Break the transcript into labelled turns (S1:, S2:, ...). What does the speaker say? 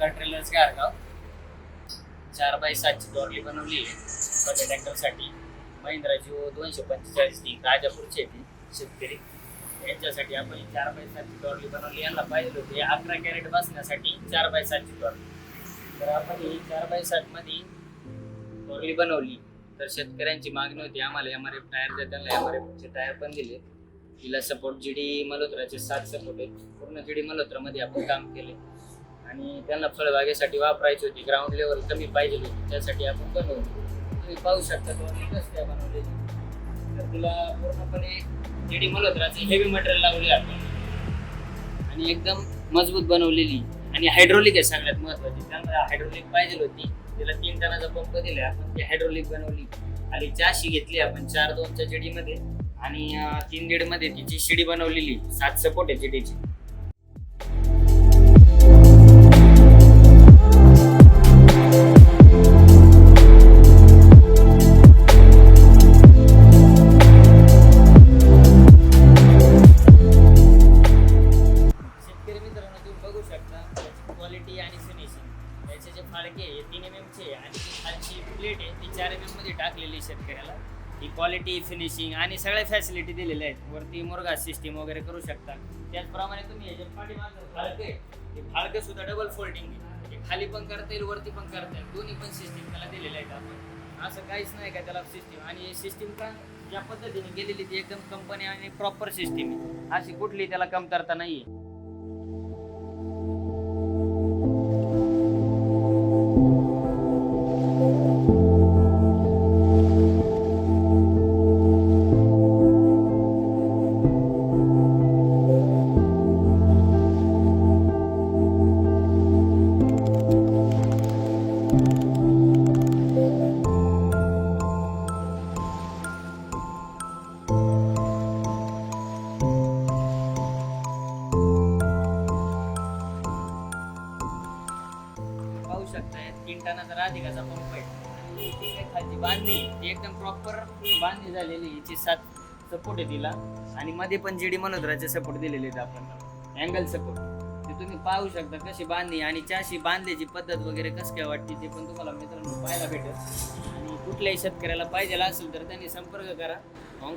S1: का ट्रेलर्स गारगाव चार बाय सातची डॉर्ली बनवली आहे. छोट्या ट्रॅक्टरसाठी महिंद्रा जिओ दोनशे पंचेचाळीस ती राजापूरची आहे ती शेतकरी. यांच्यासाठी आपण चार बाय सातची डॉर्ली बनवली. यांना पाहिजे होती अकरा कॅरेट बसण्यासाठी चार बाय सातची डॉर्ली तर आपण ही चार बाय सातमध्ये डॉर्ली बनवली. तर शेतकऱ्यांची मागणी होती आम्हाला एम आर एफ टायर द्या त्यांना एम आर एफचे टायर पण दिले. तिला सपोर्ट जी डी मल्होत्राचे सात सपोर्ट आहेत. पूर्ण जी डी मल्होत्रामध्ये आपण काम केले. आणि त्यांना फळबागेसाठी वापरायची होती. ग्राउंड लेवल कमी पाहिजे होती. त्यासाठी आपण बनवली. तुम्ही पाहू शकता तो कसं बनवलेली तर तिला पूर्णपणे जेडी म्हणत मल्होत्राचे हेवी मटेरियल लावले आपण आणि एकदम मजबूत बनवलेली. आणि हायड्रोलिक आहे सगळ्यात महत्वाची. त्यांना हायड्रोलिक पाहिजे होती. तिला तीन टनाचा पंप दिला. आपण ती हायड्रोलिक बनवली. आणि चारशी घेतली आपण चार दोनच्या जेडीमध्ये. आणि तीन दीडमध्ये तिची शिडी बनवलेली. सात सपोर्ट आहे जेडीची. बघू शकता त्याची क्वालिटी आणि फिनिशिंग त्याचे जे फाळके आहे तीन एम एमचे आणि जी खालची प्लेट आहे ती चार एम एममध्ये टाकलेली आहे शेतकऱ्याला. ही क्वालिटी फिनिशिंग आणि सगळ्या फॅसिलिटी दिलेल्या आहेत. वरती मुरगा सिस्टीम वगैरे करू शकता. त्याचप्रमाणे तुम्ही हे पाठीमागं पाठीमागचं फाळकं आहे ते फाळकं सुद्धा डबल फोल्डिंग आहे. म्हणजे खाली पण करता येईल वरती पण करता येईल. दोन्ही पण सिस्टीम त्याला दिलेल्या आहेत आपण. असं काहीच नाही का त्याला सिस्टीम आणि सिस्टीम का ज्या पद्धतीने गेलेली ती एकदम कंपनी आणि प्रॉपर सिस्टीम आहे. अशी कुठली त्याला कमतरता नाही आहे शकताय तीन टनाचा राधिकाचा पंप आहे खालची बांधणी ती एकदम प्रॉपर बांधणी झालेली आहे. हिची सात सपोर्ट आहे तिला. आणि मध्ये पण जीडी मनोदराचे सपोर्ट दिलेले आहेत आपण अँगल सपोर्ट ते तुम्ही पाहू शकता कशी बांधणी आणि चाशी बांधल्याची पद्धत वगैरे कसं काय वाटते ते पण तुम्हाला मित्रांनो पाहायला भेटेल. आणि कुठल्याही शेतकऱ्याला पाहिजे असेल तर त्यांनी संपर्क करा.